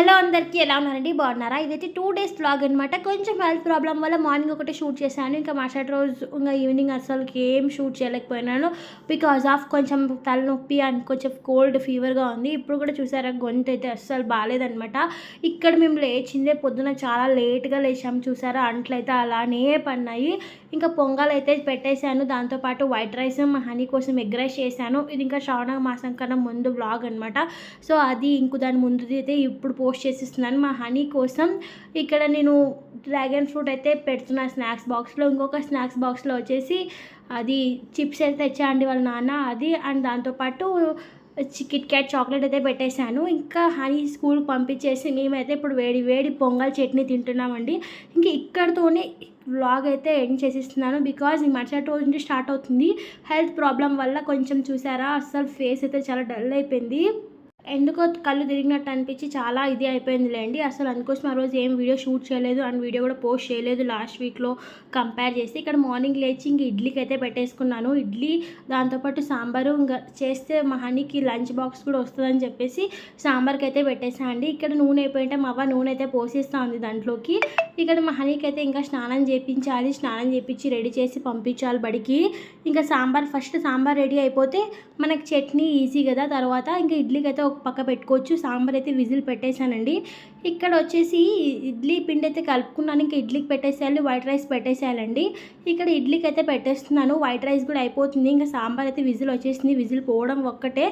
Hello అందరికీ ఎలా ఉన్నారండి? బాగున్నారా? ఇదైతే టూ డేస్ బ్లాగ్ అనమాట కొంచెం హెల్త్ ప్రాబ్లం వల్ల మార్నింగ్ ఒకటి షూట్ చేశాను. ఇంకా మరుసటి రోజు ఇంకా ఈవినింగ్ అసలుకి ఏం షూట్ చేయలేకపోయినాను. బికాజ్ ఆఫ్ కొంచెం తలనొప్పి అండ్ కొంచెం కోల్డ్ ఫీవర్గా ఉంది. ఇప్పుడు కూడా చూసారా గొంతు అయితే అస్సలు బాగాలేదనమాట ఇక్కడ మేము లేచిందే పొద్దున చాలా లేట్గా లేచాం. చూసారా అంట్లయితే అలానే పడినాయి. ఇంకా పొంగల్ అయితే పెట్టేశాను. దాంతోపాటు వైట్ రైస్ మా హనీ కోసం ఎగ్ రైస్ చేశాను. ఇది ఇంకా శ్రావణ మాసం కన్నా ముందు బ్లాగ్ అనమాట సో అది ఇంకో దాని ముందుది అయితే ఇప్పుడు పోస్ట్ చేసిస్తున్నాను మా హనీ కోసం. ఇక్కడ నేను డ్రాగన్ ఫ్రూట్ అయితే పెడుతున్నా స్నాక్స్ బాక్స్లో. ఇంకొక స్నాక్స్ బాక్స్లో వచ్చేసి అది చిప్స్ అయితే తెచ్చా అండి వాళ్ళ నాన్న అది. అండ్ దాంతోపాటు కిట్ క్యాట్ చాక్లెట్ అయితే పెట్టేశాను. ఇంకా హనీ స్కూల్కి పంపించేసి మేమైతే ఇప్పుడు వేడి వేడి పొంగల్ చట్నీ తింటున్నామండి. ఇంకా ఇక్కడతోనే వ్లాగ్ అయితే ఎండ్ చేసిస్తున్నాను బికాజ్ ఈ మరుసటి రోజు నుంచి స్టార్ట్ అవుతుంది. హెల్త్ ప్రాబ్లం వల్ల కొంచెం చూసారా? అస్సలు ఫేస్ అయితే చాలా డల్ అయిపోయింది. ఎందుకో కళ్ళు తిరిగినట్టు అనిపించి చాలా ఇది అయిపోయిందిలేండి. అసలు అందుకోసం ఆ రోజు ఏం వీడియో షూట్ చేయలేదు. అండ్ వీడియో కూడా పోస్ట్ చేయలేదు లాస్ట్ వీక్లో కంపేర్ చేసి. ఇక్కడ మార్నింగ్ లేచి ఇంక ఇడ్లీకి అయితే పెట్టేసుకున్నాను. ఇడ్లీ దాంతోపాటు సాంబారు ఇంకా చేస్తే మా హనీకి లంచ్ బాక్స్ కూడా వస్తుందని చెప్పేసి సాంబార్కి అయితే పెట్టేసాను అండి. ఇక్కడ నూనె అయిపోయింటే మా అవ్వ నూనె అయితే పోసేస్తా ఉంది దాంట్లోకి. ఇక్కడ మా హనీకి అయితే ఇంకా స్నానం చేయించాలి స్నానం చేయించి రెడీ చేసి పంపించాలి బడికి. ఇంకా సాంబార్ ఫస్ట్ సాంబార్ రెడీ అయిపోతే మనకి చట్నీ ఈజీ కదా. తర్వాత ఇంకా ఇడ్లీకి అయితే ఒక పక్క పెట్టుకోవచ్చు. సాంబార్ అయితే విజిల్ పెట్టేశానండి. ఇక్కడ వచ్చేసి ఇడ్లీ పిండి అయితే కలుపుకున్నాను. ఇంకా ఇడ్లీకి పెట్టేసేయాలి వైట్ రైస్ పెట్టేసేయాలండి. ఇక్కడ ఇడ్లీకి అయితే పెట్టేస్తున్నాను. వైట్ రైస్ కూడా అయిపోతుంది. ఇంకా సాంబార్ అయితే విజిల్ వచ్చేసింది. విజిల్ పోవడం ఒక్కటే.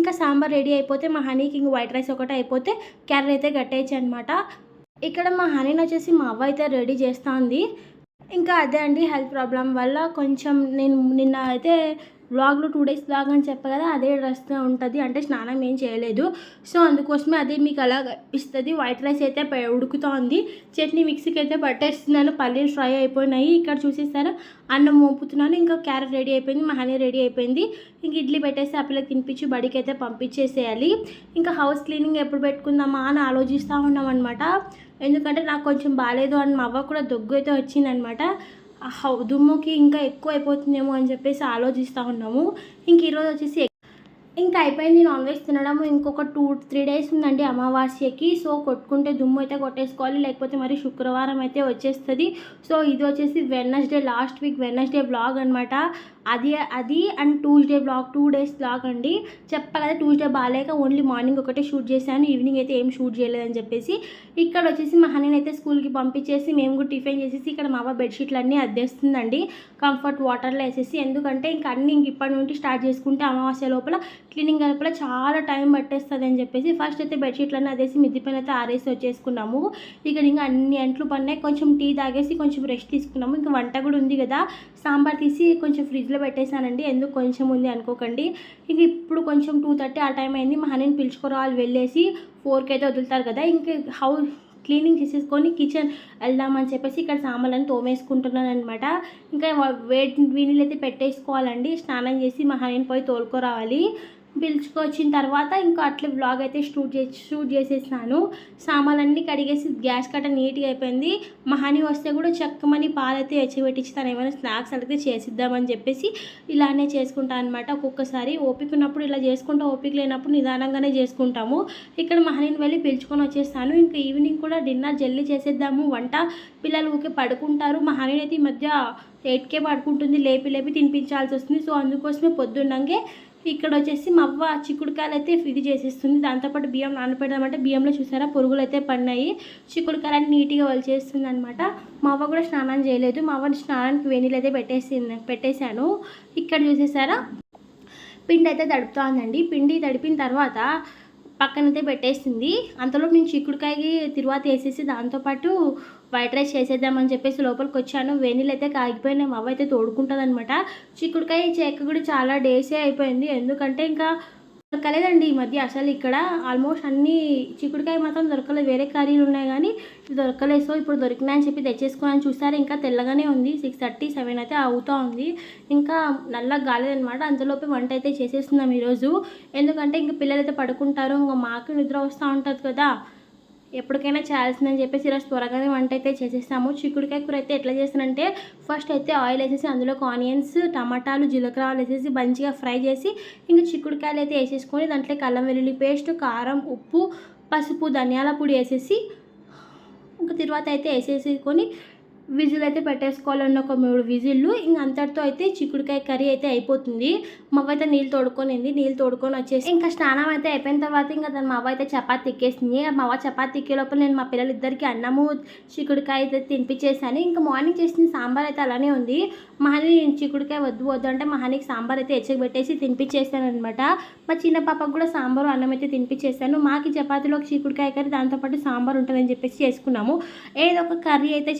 ఇంకా సాంబార్ రెడీ అయిపోతే మా హనీకి ఇంక వైట్ రైస్ ఒకటే అయిపోతే క్యారెట్ అయితే కట్టేయచ్చు అనమాట ఇక్కడ మా హనీని వచ్చేసి మా అవ్వ అయితే రెడీ చేస్తుంది. ఇంకా అదే అండి హెల్త్ ప్రాబ్లం వల్ల కొంచెం నేను నిన్న అయితే వ్లాగ్లో టూ డేస్ వ్లాగ్ అని చెప్ప కదా అదే డ్రెస్తో ఉంటుంది. అంటే స్నానం ఏం చేయలేదు. సో అందుకోసమే అదే మీకు అలా ఇస్తుంది. వైట్ రైస్ అయితే ఉడుకుతోంది. చట్నీ మిక్సీకి అయితే పట్టేస్తున్నాను. పల్లీలు ఫ్రై అయిపోయినాయి. ఇక్కడ చూసేసారా? అన్నం మోపుతున్నాను. ఇంకా క్యారెట్ రెడీ అయిపోయింది. మా హనీ రెడీ అయిపోయింది. ఇంక ఇడ్లీ పెట్టేసి ఆ పిల్లకి తినిపించి బడికి అయితే పంపించేసేయాలి. ఇంకా హౌస్ క్లీనింగ్ ఎప్పుడు పెట్టుకుందామా అని ఆలోచిస్తూ ఉన్నాం అనమాట ఎందుకంటే నాకు కొంచెం బాగాలేదు అని మా అవ్వ కూడా దగ్గు అయితే వచ్చిందనమాట దుమ్ముకి ఇంకా ఎక్కువ అయిపోతుందేమో అని చెప్పేసి ఆలోచిస్తూ ఉన్నాము. ఇంక ఈరోజు వచ్చేసి ఇంకా అయిపోయింది నాన్ వెజ్ తినడం ఇంకొక టూ త్రీ డేస్ ఉందండి అమావాస్యకి. సో కొట్టుకుంటే దుమ్ము అయితే కొట్టేసుకోవాలి. లేకపోతే మరి శుక్రవారం అయితే వచ్చేస్తుంది. సో ఇది వచ్చేసి Wednesday last week Wednesday blog అనమాట అది అది and Tuesday blog two days blog అండి. చెప్పా కదా ట్యూస్డే బాగాలేక ఓన్లీ మార్నింగ్ ఒకటే షూట్ చేశాను. ఈవినింగ్ అయితే ఏం షూట్ చేయలేదని చెప్పేసి ఇక్కడ వచ్చేసి మా హనీని అయితే స్కూల్కి పంపించేసి మేము కూడా టిఫిన్ చేసేసి ఇక్కడ మా అవ్వ బెడ్షీట్లు అన్నీ అద్దేస్తుందండి. కంఫర్ట్ వాటర్లో వేసేసి ఎందుకంటే ఇంక అన్నీ ఇంక ఇప్పటి నుండి స్టార్ట్ చేసుకుంటే అమావాస్య లోపల క్లీనింగ్ లోపల చాలా టైం పట్టేస్తుంది అని చెప్పేసి ఫస్ట్ అయితే బెడ్షీట్లన్నీ అదేసి మిద్ది పైన అయితే ఆరేసి వచ్చేసుకున్నాము. ఇక్కడ ఇంకా అన్ని అంట్లు పడినాయి కొంచెం టీ తాగేసి కొంచెం రెస్ట్ తీసుకున్నాము. ఇంకా వంట కూడా ఉంది కదా. సాంబార్ తీసి కొంచెం ఫ్రిడ్జ్లో పెట్టేశానండి. ఎందుకు కొంచెం ఉంది అనుకోకండి. ఇక ఇప్పుడు కొంచెం టూ థర్టీ ఆ టైం అయింది. మా హనీని పిలుచుకోరావాలి వెళ్ళేసి ఫోర్కి అయితే వదులుతారు కదా. ఇంక హౌస్ క్లీనింగ్ చేసేసుకొని కిచెన్ వెళ్దామని చెప్పేసి ఇక్కడ సామాన్లను తోమేసుకుంటున్నాను అనమాట ఇంకా వేడి వీణీలు అయితే పెట్టేసుకోవాలండి. స్నానం చేసి మా పోయి తోలుకోరావాలి. పిలుచుకొచ్చిన తర్వాత ఇంకా అట్లా బ్లాగ్ అయితే షూట్ చేసి షూట్ చేసేసినాను. సామాన్లన్నీ కడిగేసి గ్యాస్ కట్ట నీట్గా అయిపోయింది. మహాని వస్తే కూడా చక్కమని పాలైతే ఎచ్చబెట్టించి తను ఏమైనా స్నాక్స్ అడిగితే చేసిద్దామని చెప్పేసి ఇలానే చేసుకుంటాను అనమాట ఒక్కొక్కసారి ఓపిక ఉన్నప్పుడు ఇలా చేసుకుంటా ఓపిక లేనప్పుడు నిదానంగానే చేసుకుంటాము. ఇక్కడ మా వెళ్ళి పిలుచుకొని వచ్చేస్తాను. ఇంకా ఈవినింగ్ కూడా డిన్నర్ జల్లీ చేసేద్దాము. వంట పిల్లలు ఊకే పడుకుంటారు. మహానీని అయితే ఈ మధ్య ఎయిట్కే పడుకుంటుంది. లేపి లేపి తినిపించాల్సి వస్తుంది. సో అందుకోసమే పొద్దున్నంగే ఇక్కడ వచ్చేసి మా అవ్వ చిక్కుడుకాయలు అయితే ఇది చేసేస్తుంది. దాంతోపాటు బియ్యం నానపెడదామంటే బియ్యంలో చూసారా పురుగులు అయితే పడినాయి. చిక్కుడుకాయలు నీట్గా వలిచేస్తుంది అనమాట మా అవ్వ కూడా స్నానం చేయలేదు. మా అవ్వని స్నానానికి వేణీలు అయితే పెట్టేసి పెట్టేశాను. ఇక్కడ చూసేసారా? పిండి అయితే తడుపుతోందండి. పిండి తడిపిన తర్వాత పక్కనైతే పెట్టేసింది. అంతలో నేను చిక్కుడుకాయకి తిరువాత వేసేసి దాంతోపాటు వైట్ రైస్ చేసేద్దామని చెప్పేసి లోపలికి వచ్చాను వెనీలు అయితే కాగిపోయినాయి. మా అవ్వ అయితే తోడుకుంటుంది అనమాట చిక్కుడుకాయ చెక్క కూడా చాలా డేసే అయిపోయింది. ఎందుకంటే ఇంకా దొరకలేదండి ఈ మధ్య. అసలు ఇక్కడ ఆల్మోస్ట్ అన్ని చిక్కుడుకాయ మాత్రం దొరకలేదు. వేరే కర్రీలు ఉన్నాయి కానీ ఇది దొరకలేదు. సో ఇప్పుడు దొరికినాయని చెప్పి తెచ్చేసుకున్నాను చూసారు. ఇంకా తెల్లగానే ఉంది. సిక్స్ థర్టీ సెవెన్ అయితే అవుతూ ఉంది. ఇంకా నల్లగా కాలేదనమాట అంతలోపే వంట అయితే చేసేస్తున్నాం ఈరోజు. ఎందుకంటే ఇంకా పిల్లలు అయితే పడుకుంటారు. ఇంకా మాకు నిద్ర వస్తూ ఉంటుంది కదా. ఎప్పటికైనా చేయాల్సిందని చెప్పేసి ఈరోజు త్వరగానే వంట అయితే చేసేస్తాము చిక్కుడుకాయ కూర అయితే ఎట్లా చేస్తానంటే ఫస్ట్ అయితే ఆయిల్ వేసేసి అందులోకి ఆనియన్స్ టమాటాలు జీలకర్ర వేసేసి మంచిగా ఫ్రై చేసి ఇంకా చిక్కుడుకాయలు అయితే వేసేసుకొని దాంట్లో కల్లం వెల్లుల్లి పేస్ట్ కారం ఉప్పు పసుపు ధనియాల పొడి వేసేసి ఇంకా తర్వాత అయితే వేసేసుకొని విజిల్ అయితే పెట్టేసుకోవాలన్న ఒక మూడు విజిల్లు. ఇంక అంతటితో అయితే చిక్కుడుకాయ కర్రీ అయితే అయిపోతుంది. మా అవ్వ అయితే నీళ్ళు తోడుకొనింది నీళ్ళు తోడుకొని వచ్చేసి ఇంకా స్నానం అయితే అయిపోయిన తర్వాత ఇంకా దాని మా అవ్వ అయితే చపాతి ఎక్కేసింది. మా అవ్వ చపాతి తిక్కే లోపల నేను మా పిల్లలిద్దరికి అన్నము చిక్కుడుకాయ అయితే తినిపించేసాను ఇంకా మార్నింగ్ చేసిన సాంబార్ అయితే అలానే ఉంది. మహాని చిక్కుడుకాయ వద్దు వద్దు అంటే మహానికి సాంబార్ అయితే ఎచ్చకి తినిపించేసాను అనమాట మా చిన్న పాపకు కూడా సాంబారు అన్నం అయితే తినిపించేసాను మాకి చపాతీలో చిక్కుడుకాయ కర్రీ దాంతోపాటు సాంబార్ ఉంటుందని చెప్పేసి చేసుకున్నాము. ఏదో ఒక కర్రీ అయితే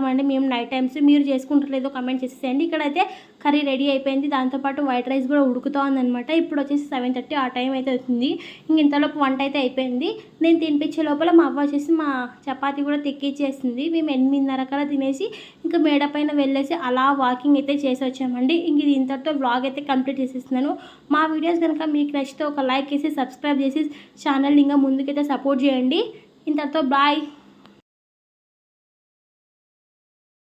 చేసేసుకుంటామండి మేము నైట్ టైమ్స్ మీరు చేసుకుంటారు కమెంట్ చేసేసేయండి. ఇక్కడైతే కర్రీ రెడీ అయిపోయింది. దాంతోపాటు వైట్ రైస్ కూడా ఉడుకుతూ అనమాట ఇప్పుడు వచ్చేసి సెవెన్ థర్టీ ఆ టైం అయితే అవుతుంది. ఇంక ఇంతలోపు వంట అయితే అయిపోయింది. నేను తినిపించే లోపల మా అవ్వ వచ్చేసి మా చపాతీ కూడా తెక్కిచ్చేసింది. మేము ఎనిమిదిన్నర కల్లా తినేసి ఇంకా మేడ పైన వెళ్ళేసి అలా వాకింగ్ అయితే చేసి వచ్చామండి. ఇంక ఇది ఇంతటితో బ్లాగ్ అయితే కంప్లీట్ చేసేస్తున్నాను. మా వీడియోస్ కనుక మీకు నచ్చితే ఒక లైక్ చేసి సబ్స్క్రైబ్ చేసి ఛానల్ ఇంకా ముందుకైతే సపోర్ట్ చేయండి. ఇంతటితో బాయ్